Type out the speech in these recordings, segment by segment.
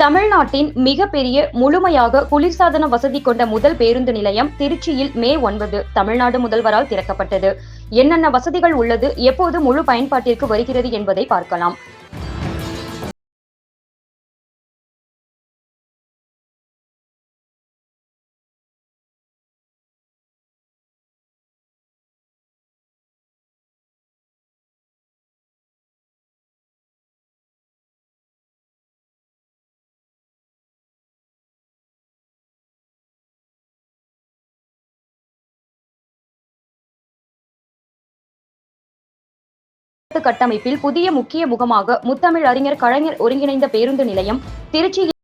தமிழ்நாட்டின் மிகப்பெரிய முழுமையாக குளிர்சாதன வசதி கொண்ட முதல் பேருந்து நிலையம் திருச்சியில் மே ஒன்பது தமிழ்நாடு முதல்வரால் திறக்கப்பட்டது. என்னென்ன வசதிகள் உள்ளது எப்போது முழு பயன்பாட்டிற்கு வருகிறது என்பதை பார்க்கலாம். கட்டமைப்பில் புதிய முக்கிய முகமாக முத்தமிழ் அறிஞர் கலைஞர் ஒருங்கிணைந்த பேருந்து நிலையம் திருச்சியில்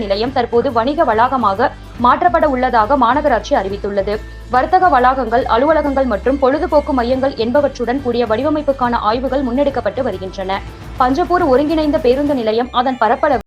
நிலையம் தற்போது வணிக வளாகமாக மாற்றப்பட உள்ளதாக மாநகராட்சி அறிவித்துள்ளது. வர்த்தக வளாகங்கள் அலுவலகங்கள் மற்றும் பொழுதுபோக்கு மையங்கள் என்பவற்றுடன் கூடிய வடிவமைப்புக்கான ஆய்வுகள் முன்னெடுக்கப்பட்டு வருகின்றன. பஞ்சப்பூர் ஒருங்கிணைந்த பேருந்து நிலையம் அதன் பரப்பளவு